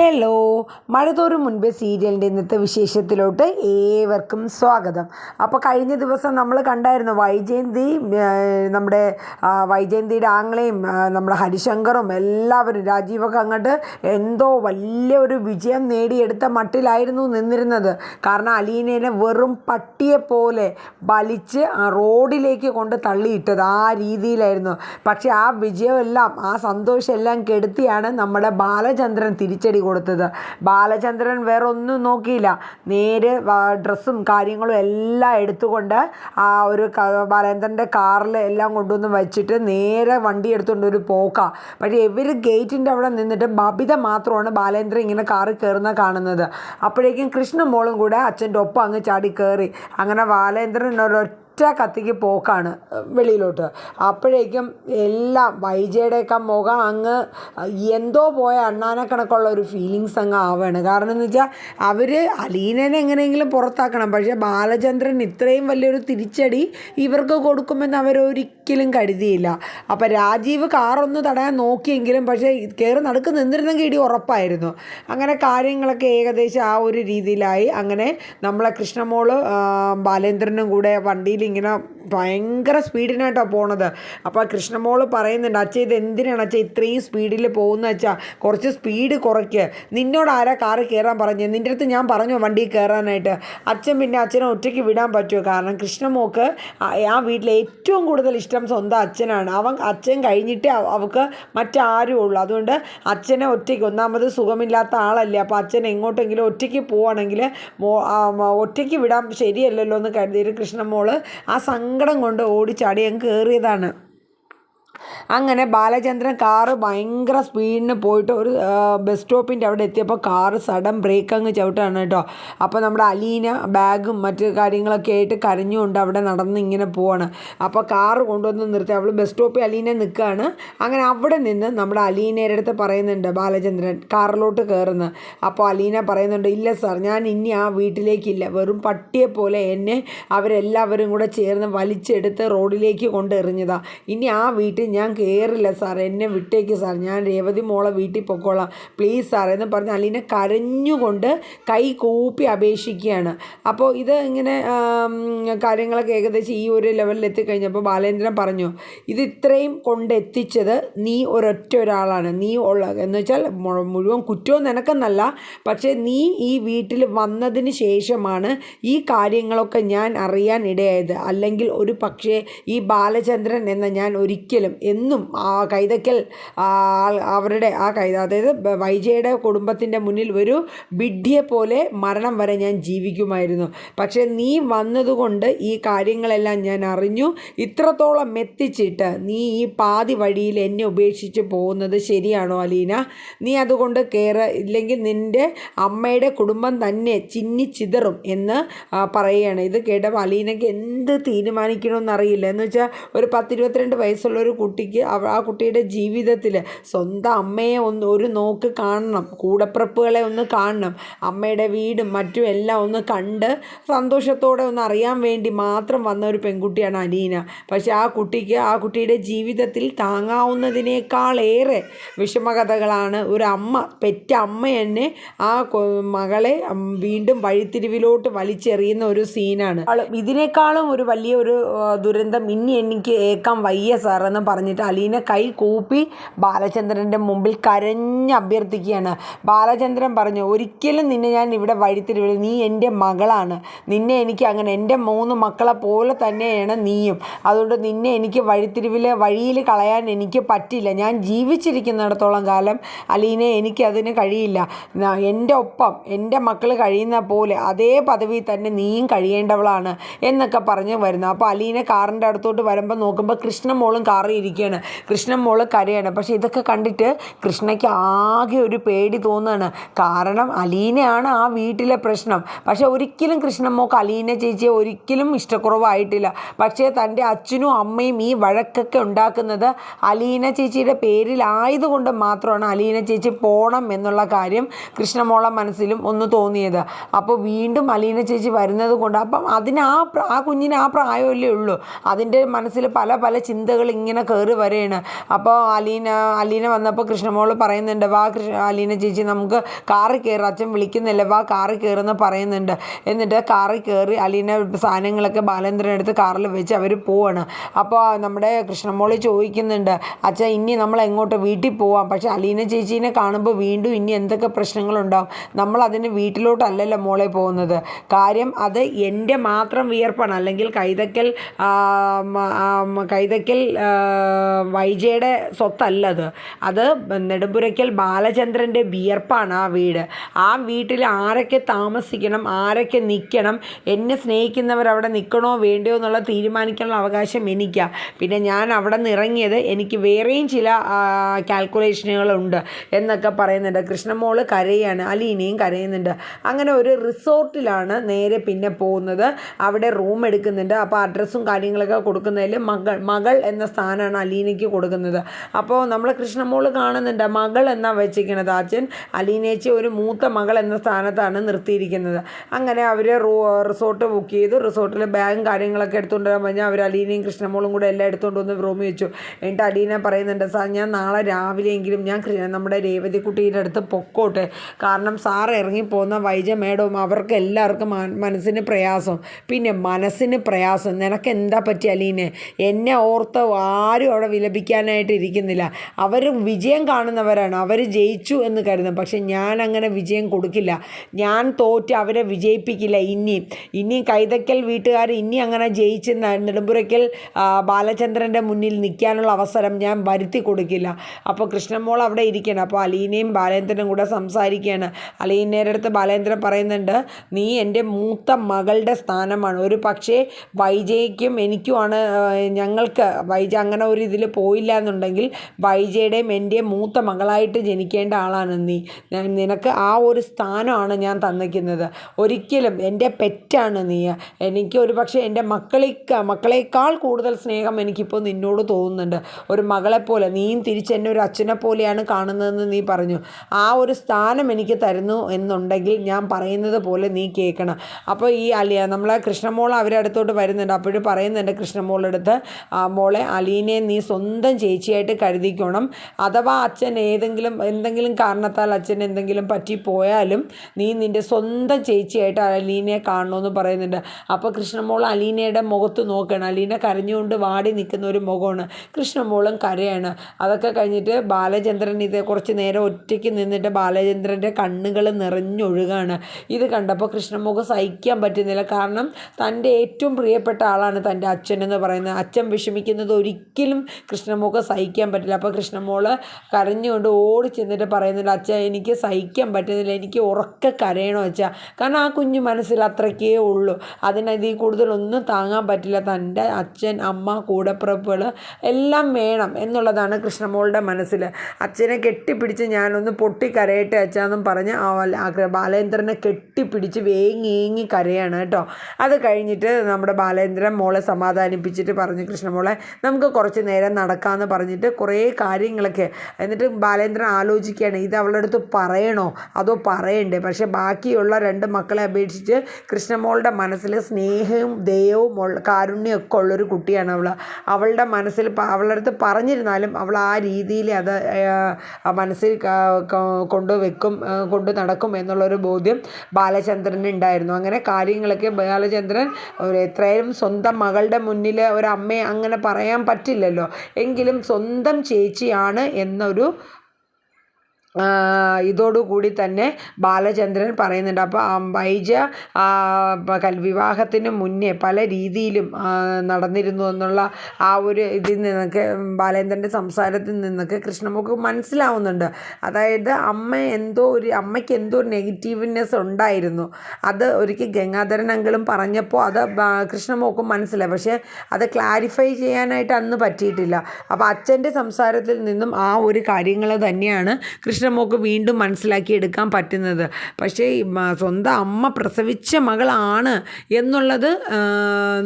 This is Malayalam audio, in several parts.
ഹലോ. മഴതോറും മുൻപ് സീരിയലിന്റെ ഇന്നത്തെ വിശേഷത്തിലോട്ട് ഏവർക്കും സ്വാഗതം. അപ്പോൾ കഴിഞ്ഞ ദിവസം നമ്മൾ കണ്ടായിരുന്നു വൈജയന്തി നമ്മുടെ വൈജയന്തിയുടെ ആങ്ങളെയും നമ്മുടെ ഹരിശങ്കറും എല്ലാവരും രാജീവൊക്കെ അങ്ങോട്ട് എന്തോ വലിയ ഒരു വിജയം നേടിയെടുത്ത മട്ടിലായിരുന്നു നിന്നിരുന്നത്. കാരണം അലീനേനെ വെറും പട്ടിയെ പോലെ വലിച്ച് ആ റോഡിലേക്ക് കൊണ്ട് തള്ളിയിട്ടത് ആ രീതിയിലായിരുന്നു. പക്ഷേ ആ വിജയമെല്ലാം ആ സന്തോഷമെല്ലാം കെടുത്തിയാണ് നമ്മുടെ ബാലചന്ദ്രൻ തിരിച്ചടി കൊടുത്തത്. ബാലചന്ദ്രൻ വേറൊന്നും നോക്കിയില്ല. നേരെ ഡ്രസ്സും കാര്യങ്ങളും എല്ലാം എടുത്തുകൊണ്ട് ആ ഒരു ബാലചന്ദ്രന്റെ കാറിൽ എല്ലാം കൊണ്ടുവന്ന് വെച്ചിട്ട് നേരെ വണ്ടി എടുത്തുകൊണ്ട് ഒരു പോക്ക. പക്ഷേ ഇവർ ഗേറ്റിന്റെ അവിടെ നിന്നിട്ട് ബബിത മാത്രമാണ് ബാലേന്ദ്രൻ ഇങ്ങനെ കാറിൽ കയറുന്ന കാണുന്നത്. അപ്പോഴേക്കും കൃഷ്ണമോളും കൂടെ അച്ഛന്റെ ഒപ്പം അങ്ങ് ചാടി കയറി. അങ്ങനെ ബാലേന്ദ്രൻ ഒരൊറ്റ ഒറ്റ കത്തിക്ക് പോക്കാണ് വെളിയിലോട്ട്. അപ്പോഴേക്കും എല്ലാം വൈജയുടെയൊക്കെ മുഖം അങ്ങ് എന്തോ പോയ അണ്ണാനെ കണക്കുള്ള ഒരു ഫീലിങ്സ് അങ്ങ് ആവുകയാണ് കാരണം എന്ന് വെച്ചാൽ അവർ അലീനനെ എങ്ങനെയെങ്കിലും പുറത്താക്കണം. പക്ഷേ ബാലചന്ദ്രൻ ഇത്രയും വലിയൊരു തിരിച്ചടി ഇവർക്ക് കൊടുക്കുമെന്ന് അവരൊരിക്കലും കരുതിയില്ല. അപ്പോൾ രാജീവ് കാറൊന്ന് തടയാൻ നോക്കിയെങ്കിലും പക്ഷേ കയറി നടുക്ക് നിന്നിരുന്നെങ്കിൽ ഇടി ഉറപ്പായിരുന്നു. അങ്ങനെ കാര്യങ്ങളൊക്കെ ഏകദേശം ആ ഒരു രീതിയിലായി. അങ്ങനെ നമ്മളെ കൃഷ്ണമോൾ ബാലേന്ദ്രനും കൂടെ വണ്ടിയിൽ ഇങ്ങനെ ഭയങ്കര സ്പീഡിനായിട്ടാണ് പോണത്. അപ്പോൾ കൃഷ്ണമോൾ പറയുന്നുണ്ട് അച്ഛ ഇത് എന്തിനാണ് അച്ഛ ഇത്രയും സ്പീഡിൽ പോകുന്ന വെച്ചാൽ കുറച്ച് സ്പീഡ് കുറയ്ക്ക്. നിന്നോട് ആരാ കാറ് കയറാൻ പറഞ്ഞു? നിന്റെ അടുത്ത് ഞാൻ പറഞ്ഞു വണ്ടി കയറാനായിട്ട്. അച്ഛൻ പിന്നെ അച്ഛനെ ഒറ്റയ്ക്ക് വിടാൻ പറ്റുമോ? കാരണം കൃഷ്ണമോക്ക് ആ- വീട്ടിലെ ഏറ്റവും കൂടുതൽ ഇഷ്ടം സ്വന്തം അച്ഛനാണ്. അവൻ അച്ഛൻ കഴിഞ്ഞിട്ടേ അവ- അവൾക്ക് മറ്റാരും ഉള്ളൂ. അതുകൊണ്ട് അച്ഛനെ ഒറ്റയ്ക്ക് ഒന്നാമത് സുഖമില്ലാത്ത ആളല്ലേ. അപ്പോൾ അച്ഛൻ എങ്ങോട്ടെങ്കിലും ഒറ്റയ്ക്ക് പോവുകയാണെങ്കിൽ മോ ഒറ്റയ്ക്ക് വിടാൻ ശരിയല്ലല്ലോ എന്ന് കരുതിയിട്ട് കൃഷ്ണമോൾ ആ സങ്കടം കൊണ്ട് ഓടിച്ചാടി അങ്ങ് കയറിയതാണ് അങ്ങനെ ബാലചന്ദ്രൻ കാറ് ഭയങ്കര സ്പീഡിന് പോയിട്ട് ഒരു ബസ് സ്റ്റോപ്പിന്റെ അവിടെ എത്തിയപ്പോൾ കാറ് സഡൻ ബ്രേക്ക് അങ്ങ് ചവിട്ടാണ് കേട്ടോ. അപ്പോൾ നമ്മുടെ അലീന ബാഗും മറ്റു കാര്യങ്ങളൊക്കെ ആയിട്ട് കരഞ്ഞുകൊണ്ട് അവിടെ നടന്ന് ഇങ്ങനെ പോവാണ്. അപ്പോൾ കാറ് കൊണ്ടുവന്ന് നിർത്തി. അവൾ ബസ് സ്റ്റോപ്പിൽ അലീന നിൽക്കുകയാണ്. അങ്ങനെ അവിടെ നിന്ന് നമ്മുടെ അലീനയുടെ അടുത്ത് പറയുന്നുണ്ട് ബാലചന്ദ്രൻ കാറിലോട്ട് കയറുന്നു. അപ്പോൾ അലീന പറയുന്നുണ്ട് ഇല്ല സാർ ഞാൻ ഇനി ആ വീട്ടിലേക്കില്ല. വെറും പട്ടിയെ പോലെ എന്നെ അവരെല്ലാവരും കൂടെ ചേർന്ന് വലിച്ചെടുത്ത് റോഡിലേക്ക് കൊണ്ടെറിഞ്ഞതാണ് ഇനി ആ വീട്ടിൽ ഞാൻ കയറില്ല സാർ എന്നെ വിട്ടേക്ക് സാർ. ഞാൻ രേവതി മോളെ വീട്ടിൽ പൊക്കോളാം. പ്ലീസ് സാർ എന്ന് പറഞ്ഞ് അലീന കരഞ്ഞുകൊണ്ട് കൈ കൂപ്പി അപേക്ഷിക്കുകയാണ്. അപ്പോൾ ഇത് ഇങ്ങനെ കാര്യങ്ങളൊക്കെ ഏകദേശം ഈ ഒരു ലെവലിൽ എത്തിക്കഴിഞ്ഞപ്പോൾ ബാലേന്ദ്രൻ പറഞ്ഞു ഇത് ഇത്രയും കൊണ്ടെത്തിച്ചത് നീ ഒരൊറ്റ ഒരാളാണ്. നീ ഉള്ള എന്ന് വെച്ചാൽ മുഴുവൻ കുറ്റവും നിനക്കെന്നല്ല. പക്ഷേ നീ ഈ വീട്ടിൽ വന്നതിന് ശേഷമാണ് ഈ കാര്യങ്ങളൊക്കെ ഞാൻ അറിയാൻ ഇടയായത്. അല്ലെങ്കിൽ ഒരു പക്ഷേ ഈ ബാലചന്ദ്രൻ എന്ന ഞാൻ ഒരിക്കലും എന്നും ആ കൈതക്കൽ അവരുടെ ആ കൈത അതായത് വൈജയുടെ കുടുംബത്തിന്റെ മുന്നിൽ ഒരു വിഡ്ഢിയെ പോലെ മരണം വരെ ഞാൻ ജീവിക്കുമായിരുന്നു. പക്ഷേ നീ വന്നതുകൊണ്ട് ഈ കാര്യങ്ങളെല്ലാം ഞാൻ അറിഞ്ഞു. ഇത്രത്തോളം എത്തിച്ചിട്ട് നീ ഈ പാതി വഴിയിൽ എന്നെ ഉപേക്ഷിച്ച് പോകുന്നത് ശരിയാണോ അലീന? നീ അതുകൊണ്ട് കയറ ഇല്ലെങ്കിൽ നിന്റെ അമ്മയുടെ കുടുംബം തന്നെ ചിന്നി ചിതറും എന്ന് പറയുകയാണ്. ഇത് കേട്ടപ്പോൾ അലീനയ്ക്ക് എന്ത് തീരുമാനിക്കണമെന്നറിയില്ല എന്ന് വെച്ചാൽ ഒരു പത്തിരുപത്തിരണ്ട് വയസ്സുള്ള ഒരു കുട്ടിക്ക് ആ കുട്ടിയുടെ ജീവിതത്തിൽ സ്വന്തം അമ്മയെ ഒന്ന് ഒരു നോക്ക് കാണണം കൂടപ്പിറപ്പുകളെ ഒന്ന് കാണണം അമ്മയുടെ വീടും മറ്റും എല്ലാം ഒന്ന് കണ്ട് സന്തോഷത്തോടെ ഒന്ന് അറിയാൻ വേണ്ടി മാത്രം വന്ന ഒരു പെൺകുട്ടിയാണ് അനീന. പക്ഷേ ആ കുട്ടിക്ക് ആ കുട്ടിയുടെ ജീവിതത്തിൽ താങ്ങാവുന്നതിനേക്കാളേറെ വിഷമകഥകളാണ് ഒരു അമ്മ പെറ്റ അമ്മ തന്നെ ആ മകളെ വീണ്ടും വഴിത്തിരിവിലോട്ട് വലിച്ചെറിയുന്ന ഒരു സീനാണ്. ഇതിനേക്കാളും ഒരു വലിയൊരു ദുരന്തം ഇനി എനിക്ക് ഏക്കാൻ വയ്യ സാർ എന്ന് പറഞ്ഞിട്ട് അലീന കൈ കൂപ്പി ബാലചന്ദ്രന്റെ മുമ്പിൽ കരഞ്ഞ് അഭ്യർത്ഥിക്കുകയാണ്. ബാലചന്ദ്രൻ പറഞ്ഞു ഒരിക്കലും നിന്നെ ഞാൻ ഇവിടെ വഴിത്തിരിവിൽ നീ എന്റെ മകളാണ്. നിന്നെ എനിക്ക് അങ്ങനെ എന്റെ മൂന്ന് മക്കളെ പോലെ തന്നെയാണ് നീയും. അതുകൊണ്ട് നിന്നെ എനിക്ക് വഴിത്തിരിവിൽ വഴിയിൽ കളയാൻ എനിക്ക് പറ്റില്ല. ഞാൻ ജീവിച്ചിരിക്കുന്നിടത്തോളം കാലം അലീനെ എനിക്കതിന് കഴിയില്ല. എന്റെ ഒപ്പം എന്റെ മക്കൾ കഴിയുന്ന പോലെ അതേ പദവി തന്നെ നീയും കഴിയേണ്ടവളാണ് എന്നൊക്കെ പറഞ്ഞ് വരുന്നു. അപ്പോൾ അലീനെ കാറിന്റെ അടുത്തോട്ട് വരുമ്പോൾ നോക്കുമ്പോൾ കൃഷ്ണമോളും കാറിൽ ഇരിക്കുകയാണ് കൃഷ്ണൻ മോൾ കരയാണ്. പക്ഷേ ഇതൊക്കെ കണ്ടിട്ട് കൃഷ്ണയ്ക്ക് ആകെ ഒരു പേടി തോന്നുകയാണ്. കാരണം അലീനയാണ് ആ വീട്ടിലെ പ്രശ്നം. പക്ഷേ ഒരിക്കലും കൃഷ്ണൻ മോക്ക് അലീന ചേച്ചിയെ ഒരിക്കലും ഇഷ്ടക്കുറവായിട്ടില്ല. പക്ഷേ തന്റെ അച്ഛനും അമ്മയും ഈ വഴക്കൊക്കെ ഉണ്ടാക്കുന്നത് അലീന ചേച്ചിയുടെ പേരിലായതുകൊണ്ട് മാത്രമാണ് അലീന ചേച്ചി പോണം എന്നുള്ള കാര്യം കൃഷ്ണമോളെ മനസ്സിലും ഒന്ന് തോന്നിയത്. അപ്പോൾ വീണ്ടും അലീന ചേച്ചി വരുന്നത് കൊണ്ട് അപ്പം അതിന് ആ ആ കുഞ്ഞിന് ആ പ്രായമല്ലേ ഉള്ളൂ. അതിന്റെ മനസ്സിൽ പല പല ചിന്തകൾ ഇങ്ങനെ കയറി വരികയാണ് അപ്പോൾ അലീന അലീന വന്നപ്പോൾ കൃഷ്ണമോൾ പറയുന്നുണ്ട് വാ കൃഷ്ണ അലീന ചേച്ചി നമുക്ക് കാറിൽ കയറി അച്ഛൻ വിളിക്കുന്നില്ല. വാ കാറിൽ കയറുമെന്ന് പറയുന്നുണ്ട്. എന്നിട്ട് കാറിൽ കയറി അലീന സാധനങ്ങളൊക്കെ ബാലേന്ദ്രൻ എടുത്ത് കാറിൽ വെച്ച് അവർ പോവാണ്. അപ്പോൾ നമ്മുടെ കൃഷ്ണമോൾ ചോദിക്കുന്നുണ്ട് അച്ഛൻ ഇനി നമ്മൾ എങ്ങോട്ട് വീട്ടിൽ പോവാം? പക്ഷേ അലീന ചേച്ചീനെ കാണുമ്പോൾ വീണ്ടും ഇനി എന്തൊക്കെ പ്രശ്നങ്ങളുണ്ടാവും? നമ്മൾ അതിന് വീട്ടിലോട്ടല്ലല്ലോ മോളെ പോകുന്നത്. കാര്യം അത് എന്റെ മാത്രം വിയർപ്പാണ്. അല്ലെങ്കിൽ കൈതക്കൽ കൈതക്കൽ വൈജയുടെ സ്വത്തല്ലത് അത്. അത് നെടുമ്പുരയ്ക്കൽ ബാലചന്ദ്രന്റെ വിയർപ്പാണ് ആ വീട്. ആ വീട്ടിൽ ആരൊക്കെ താമസിക്കണം ആരൊക്കെ നിൽക്കണം എന്നെ സ്നേഹിക്കുന്നവർ അവിടെ നിൽക്കണോ വേണ്ടയോ എന്നുള്ള തീരുമാനിക്കാനുള്ള അവകാശം എനിക്കാണ് പിന്നെ ഞാൻ അവിടെ നിന്ന് ഇറങ്ങിയത് എനിക്ക് വേറെയും ചില കാൽക്കുലേഷനുകളുണ്ട് എന്നൊക്കെ പറയുന്നുണ്ട്. കൃഷ്ണമോൾ കരയാണ് അലീനയും കരയുന്നുണ്ട്. അങ്ങനെ ഒരു റിസോർട്ടിലാണ് നേരെ പിന്നെ പോകുന്നത്. അവിടെ റൂം എടുക്കുന്നുണ്ട്. അപ്പോൾ അഡ്രസ്സും കാര്യങ്ങളൊക്കെ കൊടുക്കുന്നതിൽ മകൾ മകൾ എന്ന സ്ഥാനമാണ് അലീനയ്ക്ക് കൊടുക്കുന്നത്? അപ്പോൾ നമ്മൾ കൃഷ്ണമോൾ കാണുന്നുണ്ട്. മകൾ എന്നാണ് വെച്ചിരിക്കുന്നത്? അച്ഛൻ അലീനേച്ചി ഒരു മൂത്ത മകൾ എന്ന സ്ഥാനത്താണ് നിർത്തിയിരിക്കുന്നത്. അങ്ങനെ അവർ റിസോർട്ട് ബുക്ക് ചെയ്തു. റിസോർട്ടിൽ ബാഗും കാര്യങ്ങളൊക്കെ എടുത്തുകൊണ്ട് പറഞ്ഞാൽ അവർ അലീനയും കൃഷ്ണമോളും കൂടെ എല്ലാം എടുത്തുകൊണ്ട് വന്ന് റൂമിൽ വെച്ചു. എന്നിട്ട് അലീന പറയുന്നുണ്ട് സാർ ഞാൻ നാളെ രാവിലെയെങ്കിലും ഞാൻ നമ്മുടെ രേവതിക്കുട്ടിയുടെ അടുത്ത് പൊക്കോട്ടെ. കാരണം സാർ ഇറങ്ങിപ്പോകുന്ന വൈജ മേഡവും അവർക്ക് എല്ലാവർക്കും മനസ്സിന് പ്രയാസം. പിന്നെ മനസ്സിന് പ്രയാസം. നിനക്ക് എന്താ പറ്റി അലീനെ? എന്നെ ഓർത്ത് ആരും അവിടെ വിലപിക്കാനായിട്ട് ഇരിക്കുന്നില്ല. അവർ വിജയം കാണുന്നവരാണ്. അവർ ജയിച്ചു എന്ന് കരുതും പക്ഷെ ഞാൻ അങ്ങനെ വിജയം കൊടുക്കില്ല. ഞാൻ തോറ്റ് അവരെ വിജയിപ്പിക്കില്ല ഇനിയും ഇനിയും കൈതക്കൽ വീട്ടുകാർ ഇനി അങ്ങനെ ജയിച്ച് നെടുമ്പുരയ്ക്കൽ ബാലചന്ദ്രന്റെ മുന്നിൽ നിൽക്കാനുള്ള അവസരം ഞാൻ വരുത്തി കൊടുക്കില്ല. അപ്പോൾ കൃഷ്ണമോൾ അവിടെ ഇരിക്കണം അപ്പോൾ അലീനയും ബാലേന്ദ്രനും കൂടെ സംസാരിക്കുകയാണ് അലീനയുടെ അടുത്ത് ബാലേന്ദ്രൻ പറയുന്നുണ്ട് നീ എന്റെ മൂത്ത മകളുടെ സ്ഥാനമാണ്. ഒരു പക്ഷേ വൈജയ്ക്കും എനിക്കുമാണ് ഞങ്ങൾക്ക് വൈജ അങ്ങനെ ഒരു ഇതിൽ പോയില്ല എന്നുണ്ടെങ്കിൽ വൈജയുടെയും എന്റെയും മൂത്ത മകളായിട്ട് ജനിക്കേണ്ട ആളാണ് നീ. നിനക്ക് ആ ഒരു സ്ഥാനമാണ് ഞാൻ തന്നിക്കുന്നത് ഒരിക്കലും എന്റെ പെറ്റാണ് നീ. എനിക്ക് ഒരു പക്ഷേ എന്റെ മക്കളേക്കാ മക്കളേക്കാൾ കൂടുതൽ സ്നേഹം എനിക്കിപ്പോൾ നിന്നോട് തോന്നുന്നുണ്ട്. ഒരു മകളെപ്പോലെ നീയും തിരിച്ച് എന്നെ ഒരു അച്ഛനെ പോലെയാണ് കാണുന്നതെന്ന് നീ പറഞ്ഞു. ആ ഒരു സ്ഥാനം എനിക്ക് തരുന്നു എന്നുണ്ടെങ്കിൽ ഞാൻ പറയുന്നത് പോലെ നീ കേൾക്കണം. അപ്പോൾ ഈ അലിയ നമ്മളെ കൃഷ്ണമോൾ അവരടുത്തോട്ട് അടുത്തോട്ട് വരുന്നുണ്ട്. അപ്പോഴും പറയുന്നുണ്ട് കൃഷ്ണമോളടുത്ത് മോളെ അലീനെ നീ സ്വന്തം ചേച്ചിയായിട്ട് കരുതിക്കണം. അഥവാ അച്ഛൻ ഏതെങ്കിലും എന്തെങ്കിലും കാരണത്താൽ അച്ഛൻ എന്തെങ്കിലും പറ്റിപ്പോയാലും നീ നിന്റെ സ്വന്തം ചേച്ചിയായിട്ട് അലീനയെ കാണണമെന്ന് പറയുന്നുണ്ട്. അപ്പോൾ കൃഷ്ണമോൾ അലീനയുടെ മുഖത്ത് നോക്കുകയാണ് അലീന കരഞ്ഞുകൊണ്ട് വാടി നിൽക്കുന്ന ഒരു മുഖമാണ്. കൃഷ്ണമോളും കരയാണ്. അതൊക്കെ കഴിഞ്ഞിട്ട് ബാലചന്ദ്രൻ ഇത് കുറച്ച് നേരം ഒറ്റയ്ക്ക് നിന്നിട്ട് ബാലചന്ദ്രന്റെ കണ്ണുകൾ നിറഞ്ഞൊഴുകാണ്. ഇത് കണ്ടപ്പോൾ കൃഷ്ണമുഖം സഹിക്കാൻ പറ്റുന്നില്ല. കാരണം തന്റെ ഏറ്റവും പ്രിയപ്പെട്ട ആളാണ് തന്റെ അച്ഛൻ എന്ന് പറയുന്നത്. അച്ഛൻ വിഷമിക്കുന്നത് ഒരിക്കലും കൃഷ്ണമുഖം സഹിക്കാൻ പറ്റില്ല. അപ്പോൾ കൃഷ്ണമോൾ കരഞ്ഞുകൊണ്ട് ഓടി ചെന്നിട്ട് പറയുന്നില്ല അച്ഛ എനിക്ക് സഹിക്കാൻ പറ്റുന്നില്ല. എനിക്ക് ഉറക്ക കരയണോ അച്ഛ. കാരണം ആ കുഞ്ഞു മനസ്സിൽ അത്രയ്ക്കേ ഉള്ളൂ. അതിനതിൽ കൂടുതലൊന്നും താങ്ങാൻ പറ്റില്ല. തന്റെ അച്ഛൻ അമ്മ കൂടപ്പിറപ്പുകൾ എല്ലാം വേണം എന്നുള്ളതാണ് കൃഷ്ണമോളുടെ മനസ്സിൽ അച്ഛനെ കെട്ടിപ്പിടിച്ച് ഞാനൊന്ന് പൊട്ടിക്കരയട്ടെ അച്ഛാന്നും പറഞ്ഞ് ബാലേന്ദ്രനെ കെട്ടിപ്പിടിച്ച് വേങ്ങി ഏങ്ങി കരയാണ് കേട്ടോ. അത് കഴിഞ്ഞിട്ട് നമ്മുടെ ബാലേന്ദ്രൻ മോളെ സമാധാനിപ്പിച്ചിട്ട് പറഞ്ഞു കൃഷ്ണമോളെ നമുക്ക് കുറച്ച് നേരം നടക്കാമെന്ന് പറഞ്ഞിട്ട് കുറേ കാര്യങ്ങളൊക്കെ. എന്നിട്ട് ബാലേന്ദ്രൻ ആലോചിക്കുകയാണ് ഇത് അവളുടെ അടുത്ത് പറയണോ? അതോ പറയണ്ടേ? പക്ഷേ ബാക്കിയുള്ള രണ്ട് മക്കളെ അപേക്ഷിച്ച് കൃഷ്ണമോളുടെ മനസ്സിൽ സ്നേഹവും ദയവും കാരുണ്യമൊക്കെ ഉള്ളൊരു കുട്ടിയാണ് അവൾ അവളുടെ മനസ്സിൽ അവളുടെ അടുത്ത് പറഞ്ഞിരുന്നാലും അവൾ ആ രീതിയിൽ അത് മനസ്സിൽ കൊണ്ടു വെക്കും കൊണ്ട് നടക്കും എന്നുള്ളൊരു ബോധ്യം ബാലചന്ദ്രന് ഉണ്ടായിരുന്നു. അങ്ങനെ കാര്യങ്ങളൊക്കെ ബാലചന്ദ്രൻ എത്രയും സ്വന്തം മകളുടെ മുന്നിൽ ഒരു അമ്മയെ അങ്ങനെ പറയാൻ പറ്റില്ലല്ലോ എങ്കിലും സ്വന്തം ചേച്ചിയാണ് എന്നൊരു ഇതോടുകൂടി തന്നെ ബാലചന്ദ്രൻ പറയുന്നുണ്ട്. അപ്പോൾ വൈജ വിവാഹത്തിന് മുന്നേ പല രീതിയിലും നടന്നിരുന്നു എന്നുള്ള ആ ഒരു ഇതിൽ നിന്നൊക്കെ ബാലേന്ദ്രന്റെ സംസാരത്തിൽ നിന്നൊക്കെ കൃഷ്ണമുഖ് മനസ്സിലാവുന്നുണ്ട്. അതായത് അമ്മ എന്തോ ഒരു അമ്മയ്ക്ക് എന്തോ ഒരു നെഗറ്റീവ്നെസ് ഉണ്ടായിരുന്നു. അത് ഒരിക്കൽ ഗംഗാധരൻ അങ്കിളും പറഞ്ഞപ്പോൾ അത് കൃഷ്ണമോക്കും മനസ്സിലായി. പക്ഷേ അത് ക്ലാരിഫൈ ചെയ്യാനായിട്ട് അന്ന് പറ്റിയിട്ടില്ല. അപ്പോൾ അച്ഛന്റെ സംസാരത്തിൽ നിന്നും ആ ഒരു കാര്യങ്ങൾ തന്നെയാണ് കൃഷ്ണ കൃഷ്ണമോക്ക് വീണ്ടും മനസ്സിലാക്കിയെടുക്കാൻ പറ്റുന്നത്. പക്ഷേ സ്വന്തം അമ്മ പ്രസവിച്ച മകളാണ് എന്നുള്ളത്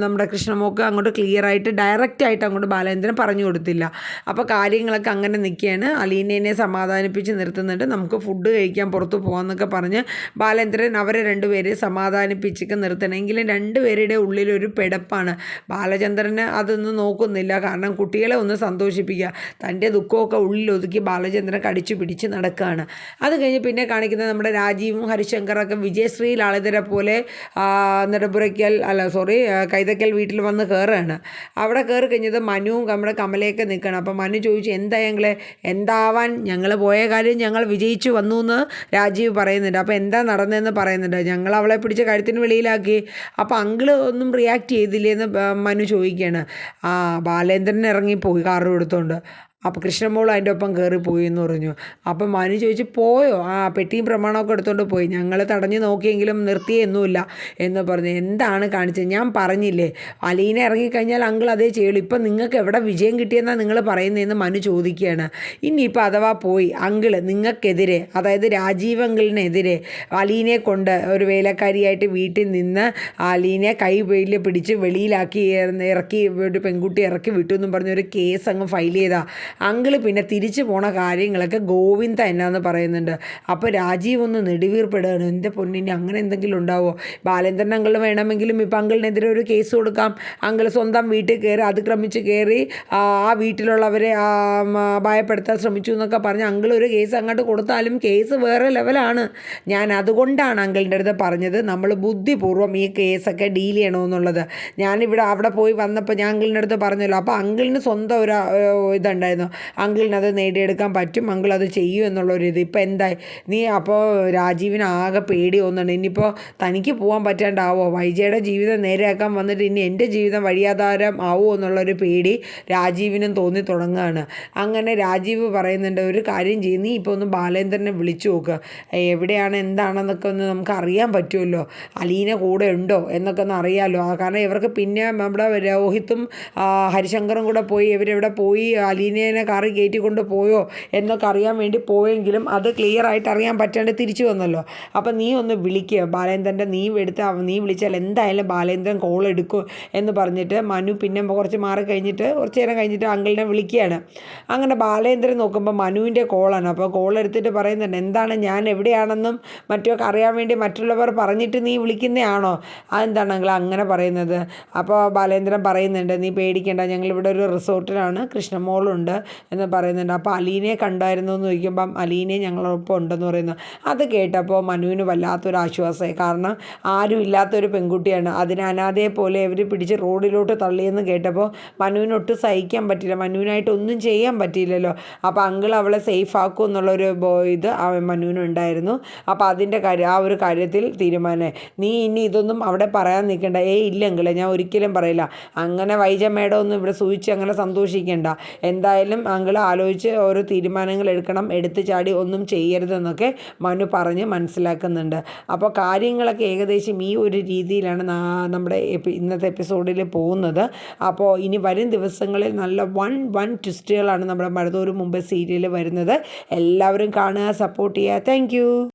നമ്മുടെ കൃഷ്ണമോക്ക് അങ്ങോട്ട് ക്ലിയറായിട്ട് ഡയറക്റ്റായിട്ട് അങ്ങോട്ട് ബാലേന്ദ്രൻ പറഞ്ഞു കൊടുത്തില്ല. അപ്പോൾ കാര്യങ്ങളൊക്കെ അങ്ങനെ നിൽക്കുകയാണ്. അലീനേനെ സമാധാനിപ്പിച്ച് നിർത്തുന്നുണ്ട്. നമുക്ക് ഫുഡ് കഴിക്കാൻ പുറത്ത് പോകാമെന്നൊക്കെ പറഞ്ഞ് ബാലേന്ദ്രൻ അവരെ രണ്ടുപേരെ സമാധാനിപ്പിച്ചൊക്കെ നിർത്തണമെങ്കിലും രണ്ടുപേരുടെ ഉള്ളിലൊരു പെടപ്പാണ്. ബാലചന്ദ്രന് അതൊന്നും നോക്കുന്നില്ല. കാരണം കുട്ടികളെ ഒന്ന് സന്തോഷിപ്പിക്കുക. തന്റെ ദുഃഖമൊക്കെ ഉള്ളിലൊതുക്കി ബാലചന്ദ്രൻ കടിച്ചു പിടിച്ച് നടക്കുകയാണ് അത് കഴിഞ്ഞ് പിന്നെ കാണിക്കുന്നത് നമ്മുടെ രാജീവും ഹരിശങ്കറൊക്കെ വിജയശ്രീ ലാളിതരെ പോലെ നെടുമ്പുറയ്ക്കൽ അല്ല സോറി കൈതക്കൽ വീട്ടിൽ വന്ന് കയറുകയാണ് അവിടെ കയറി കഴിഞ്ഞത് മനുവും നമ്മുടെ കമലയൊക്കെ നിൽക്കുകയാണ് അപ്പോൾ മനു ചോദിച്ചു എന്താ ഞങ്ങളെ? എന്താവാൻ ഞങ്ങൾ പോയ കാര്യം ഞങ്ങൾ വിജയിച്ചു വന്നു എന്ന് രാജീവ് പറയുന്നുണ്ട്. അപ്പോൾ എന്താ നടന്നതെന്ന് പറയുന്നുണ്ട്. ഞങ്ങൾ അവളെ പിടിച്ച കഴുത്തിന് വെളിയിലാക്കി. അപ്പോൾ അങ്കിൾ ഒന്നും റിയാക്ട് ചെയ്തില്ലേ എന്ന് മനു ചോദിക്കുകയാണ് ആ ബാലേന്ദ്രൻ ഇറങ്ങിപ്പോയി കാറ് എടുത്തോണ്ട്. അപ്പോൾ കൃഷ്ണമോൾ അതിന്റെ ഒപ്പം കയറി പോയി എന്ന് പറഞ്ഞു. അപ്പം മനു ചോദിച്ചു പോയോ? ആ പെട്ടിയും പ്രമാണമൊക്കെ എടുത്തുകൊണ്ട് പോയി. ഞങ്ങൾ തടഞ്ഞു നോക്കിയെങ്കിലും നിർത്തിയൊന്നുമില്ല എന്ന് പറഞ്ഞു. എന്താണ് കാണിച്ചത്? ഞാൻ പറഞ്ഞില്ലേ അലീന ഇറങ്ങിക്കഴിഞ്ഞാൽ അങ്കിൾ അതേ ചെയ്യുള്ളൂ. ഇപ്പം നിങ്ങൾക്ക് എവിടെ വിജയം കിട്ടിയെന്നാണ് നിങ്ങൾ പറയുന്നതെന്ന് മനു ചോദിക്കുകയാണ്. ഇനിയിപ്പോൾ അഥവാ പോയി അങ്കിൾ നിങ്ങൾക്കെതിരെ അതായത് രാജീവ് അങ്കിളിനെതിരെ അലീനെ കൊണ്ട് ഒരു വേലക്കാരിയായിട്ട് വീട്ടിൽ നിന്ന് അലീനെ കൈ വെയിൽ പിടിച്ച് വെളിയിലാക്കി ഇറക്കി ഒരു പെൺകുട്ടി ഇറക്കി വിട്ടു എന്നും പറഞ്ഞൊരു കേസ് അങ്ങ് ഫയൽ ചെയ്താ. അങ്കിൾ പിന്നെ തിരിച്ചു പോണ കാര്യങ്ങളൊക്കെ ഗോവിന്ദ എന്നാന്ന് പറയുന്നുണ്ട്. അപ്പോൾ രാജീവ് ഒന്ന് നെടുവീർപ്പെടുകയാണ്. എന്റെ പൊന്നിന് അങ്ങനെ എന്തെങ്കിലും ഉണ്ടാവോ? ബാലേന്ദ്രൻ അങ്കിൾ വേണമെങ്കിലും ഇപ്പം അങ്കിളിനെതിരെ ഒരു കേസ് കൊടുക്കാം. അങ്കിൾ സ്വന്തം വീട്ടിൽ കയറി അതിക്രമിച്ച് കയറി ആ വീട്ടിലുള്ളവരെ ഭയപ്പെടുത്താൻ ശ്രമിച്ചു എന്നൊക്കെ പറഞ്ഞ് അങ്കിൾ ഒരു കേസ് അങ്ങോട്ട് കൊടുത്താലും കേസ് വേറെ ലെവലാണ് ഞാൻ അതുകൊണ്ടാണ് അങ്കിളിന്റെ അടുത്ത് പറഞ്ഞത് നമ്മൾ ബുദ്ധിപൂർവം ഈ കേസൊക്കെ ഡീൽ ചെയ്യണമെന്നുള്ളത് ഞാനിവിടെ അവിടെ പോയി വന്നപ്പോൾ ഞാൻ അങ്കിളിന്റെ അടുത്ത് പറഞ്ഞല്ലോ. അപ്പോൾ അങ്കിളിന് സ്വന്തം ഒരു ആ, ഇതുണ്ടായിരുന്നു അങ്കിളിന് അത് നേടിയെടുക്കാൻ പറ്റും. അങ്കിൾ അത് ചെയ്യും എന്നുള്ളൊരു ഇത് ഇപ്പോൾ എന്തായി നീ അപ്പോൾ രാജീവിന് ആകെ പേടി ഒന്നുണ്ട് ഇനിയിപ്പോൾ തനിക്ക് പോകാൻ പറ്റാണ്ടാവോ? വൈജയുടെ ജീവിതം നേരെയാക്കാൻ വന്നിട്ട് ഇനി എന്റെ ജീവിതം വഴിയാധാരം ആവുമോ എന്നുള്ളൊരു പേടി രാജീവിനും തോന്നി തുടങ്ങുകയാണ്. അങ്ങനെ രാജീവ് പറയുന്നുണ്ട് ഒരു കാര്യം ചെയ്യും. നീ ഇപ്പോൾ ഒന്ന് ബാലേന്ദ്രനെ വിളിച്ചു നോക്കുക എവിടെയാണ്? എന്താണെന്നൊക്കെ ഒന്ന് നമുക്ക് അറിയാൻ പറ്റുമല്ലോ. അലീന കൂടെ ഉണ്ടോ? എന്നൊക്കെ ഒന്ന് അറിയാമല്ലോ കാരണം ഇവർക്ക് പിന്നെ നമ്മുടെ രോഹിത്തും ഹരിശങ്കറും കൂടെ പോയി. ഇവരെവിടെ പോയി? അലീനേനെ കറി കയറ്റി കൊണ്ട് പോയോ എന്നൊക്കെ അറിയാൻ വേണ്ടി പോയെങ്കിലും അത് ക്ലിയർ ആയിട്ട് അറിയാൻ പറ്റാണ്ട് തിരിച്ചു വന്നല്ലോ. അപ്പം നീ ഒന്ന് വിളിക്കുക ബാലേന്ദ്രന്റെ നീ എടുത്ത് നീ വിളിച്ചാൽ എന്തായാലും ബാലേന്ദ്രൻ കോൾ എടുക്കും എന്ന് പറഞ്ഞിട്ട് മനു പിന്നെ കുറച്ച് മാറി കഴിഞ്ഞിട്ട് കുറച്ച് നേരം കഴിഞ്ഞിട്ട് അങ്കിളിനെ വിളിക്കുകയാണ്. അങ്ങനെ ബാലേന്ദ്രൻ നോക്കുമ്പോൾ മനുവിന്റെ കോളാണ് അപ്പോൾ കോൾ എടുത്തിട്ട് പറയുന്നുണ്ട് എന്താണ് ഞാൻ എവിടെയാണെന്നും മറ്റൊക്കെ അറിയാൻ വേണ്ടി മറ്റുള്ളവർ പറഞ്ഞിട്ട് നീ വിളിക്കുന്നതാണോ? അതെന്താണ് അങ്കിൾ അങ്ങനെ പറയുന്നത്? അപ്പോൾ ബാലേന്ദ്രൻ പറയുന്നുണ്ട് നീ പേടിക്കേണ്ട ഞങ്ങളിവിടെ ഒരു റിസോർട്ടിലാണ് കൃഷ്ണമോളുണ്ട്. എന്ന് പറയുന്നുണ്ട്. അപ്പോൾ അലീനയെ കണ്ടായിരുന്നു എന്ന് ചോദിക്കുമ്പം അലീനയെ ഞങ്ങളൊപ്പം ഉണ്ടെന്ന് പറയുന്നു. അത് കേട്ടപ്പോൾ മനുവിന് വല്ലാത്തൊരു ആശ്വാസമായി. കാരണം ആരും ഇല്ലാത്തൊരു പെൺകുട്ടിയാണ്. അതിന് അനാഥയെ പോലെ ഇവർ പിടിച്ച് റോഡിലോട്ട് തള്ളിയെന്ന് കേട്ടപ്പോൾ മനുവിന് ഒട്ടും സഹിക്കാൻ പറ്റില്ല മനുവിനായിട്ട് ഒന്നും ചെയ്യാൻ പറ്റിയില്ലല്ലോ. അപ്പോൾ അങ്കിൾ അവളെ സേഫ് ആക്കും എന്നുള്ളൊരു ഇത് മനുവിനുണ്ടായിരുന്നു അപ്പോൾ അതിന്റെ കാര്യം ആ ഒരു കാര്യത്തിൽ തീരുമാനം നീ ഇനി ഇതൊന്നും അവിടെ പറയാൻ നിൽക്കണ്ട. ഏ ഇല്ലെങ്കിലേ ഞാൻ ഒരിക്കലും പറയില്ല. അങ്ങനെ വൈജ മേഡം ഒന്നും ഇവിടെ സൂചിച്ച് അങ്ങനെ സന്തോഷിക്കേണ്ട. എന്തായാലും അങ്കിൾ ആലോചിച്ച് ഓരോ തീരുമാനങ്ങൾ എടുക്കണം എടുത്തു ചാടി ഒന്നും ചെയ്യരുതെന്നൊക്കെ മനു പറഞ്ഞ് മനസ്സിലാക്കുന്നുണ്ട്. അപ്പോൾ കാര്യങ്ങളൊക്കെ ഏകദേശം ഈ ഒരു രീതിയിലാണ് നമ്മുടെ ഇന്നത്തെ എപ്പിസോഡിൽ പോകുന്നത്. അപ്പോൾ ഇനി വരും ദിവസങ്ങളിൽ നല്ല വൺ വൺ ട്വിസ്റ്റുകളാണ് നമ്മുടെ മഴതൂർ മുമ്പ് സീരിയൽ വരുന്നത്. എല്ലാവരും കാണുക സപ്പോർട്ട് ചെയ്യുക. താങ്ക്